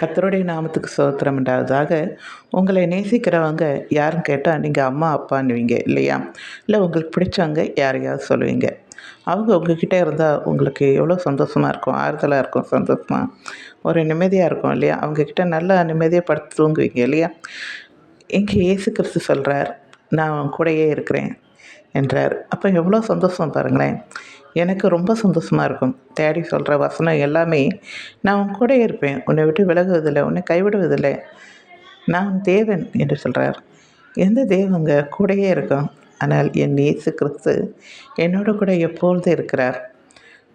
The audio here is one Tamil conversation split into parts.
கத்தருடைய நாமத்துக்கு சோத்திரம் உண்டாவதாக. உங்களை நேசிக்கிறவங்க யாருன்னு கேட்டால் நீங்கள் அம்மா அப்பான்னுவீங்க இல்லையா? இல்லை உங்களுக்கு பிடிச்சவங்க யாரையாவது சொல்லுவீங்க. அவங்க உங்ககிட்ட இருந்தால் உங்களுக்கு எவ்வளோ சந்தோஷமாக இருக்கும் ஆறுதலாக இருக்கும் சந்தோஷமாக ஒரு நிம்மதியாக இருக்கும் இல்லையா? அவங்கக்கிட்ட நல்லா நிம்மதியாக படுத்து தூங்குவீங்க இல்லையா? இங்கே இயேசு கிறிஸ்து சொல்கிறார் நான் உன் கூடயே இருக்கிறேன் என்றார். அப்போ எவ்வளோ சந்தோஷம் பாருங்களேன். எனக்கு ரொம்ப சந்தோஷமாக இருக்கும். தேடி சொல்கிற வசனம் எல்லாமே நான் உன் கூட இருப்பேன். உன்னை விட்டு விலகுவதில்லை. உன்னை கைவிடுவதில்லை. நான் தேவன் என்று சொல்கிறார் எந்த தேவங்க கூடயே இருக்கும்? ஆனால் என் இயேசு கிறிஸ்து என்னோட கூட எப்பொழுது இருக்கிறார்.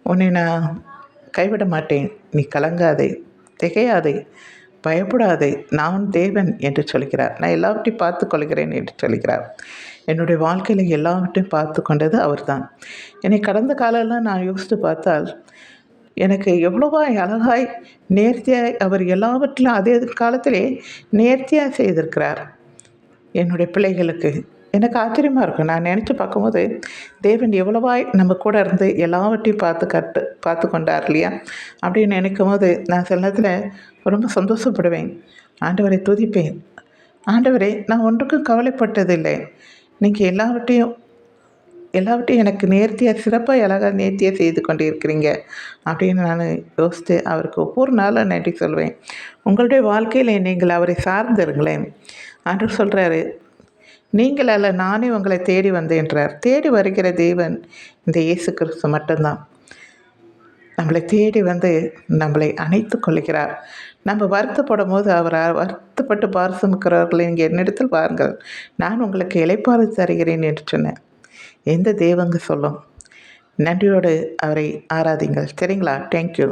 உன்னை நான் கைவிட மாட்டேன். நீ கலங்காதே. திகையாதே. பயப்படாதே நான் தேவன் என்று சொல்கிறார். நான் எல்லாவற்றையும் பார்த்து கொள்கிறேன் என்று சொல்கிறார். என்னுடைய வாழ்க்கையில் எல்லாவற்றையும் பார்த்து கொண்டது அவர்தான். என்னை கடந்த காலம்லாம் நான் யோசித்து பார்த்தால் எனக்கு எவ்வளவாய் அழகாய் நேர்த்தியாய் அவர் எல்லாவற்றிலும் அதே காலத்திலே நேர்த்தியாக செய்திருக்கிறார். என்னுடைய பிள்ளைகளுக்கு எனக்கு ஆச்சரியமாக இருக்கும் நான் நினச்சி பார்க்கும்போது தேவன் எவ்வளவாய் நம்ம கூட இருந்து எல்லாவற்றையும் பார்த்து கட்டு பார்த்து கொண்டார் இல்லையா? அப்படின்னு நினைக்கும் போது நான் சில நேரத்தில் ரொம்ப சந்தோஷப்படுவேன். ஆண்டவரை துதிப்பேன். ஆண்டவரே நான் ஒன்றுக்கும் கவலைப்பட்டதில்லை. நீங்கள் எல்லாவற்றையும் எல்லாவற்றையும் எனக்கு நேர்த்தியாக சிறப்பாக அழகாக நேர்த்தியாக செய்து கொண்டு இருக்கிறீங்க அப்படின்னு நான் யோசித்து அவருக்கு ஒவ்வொரு நாளும் நன்றி சொல்வேன். உங்களுடைய வாழ்க்கையில் நீங்கள் அவரை சார்ந்திருங்களேன் ஆண்டவர் சொல்கிறாரு நீங்கள் அல்ல நானே உங்களை தேடி வந்தேன்றார் தேடி வருகிற தேவன் இந்த இயேசு கிறிஸ்து மட்டும்தான். நம்மளை தேடி வந்து நம்மளை அணைத்து கொள்கிறார் நம்ம வருத்தப்படும் போது அவர் வருத்தப்பட்டு பாரசமிக்கிறவர்கள் இங்கே என்னிடத்தில் பாருங்கள் நான் உங்களுக்கு இலைப்பாறு தருகிறேன் என்று சொன்னேன். எந்த தெய்வங்க சொல்லும்? நன்றியோடு அவரை ஆராதிங்கள். சரிங்களா? தேங்க்யூ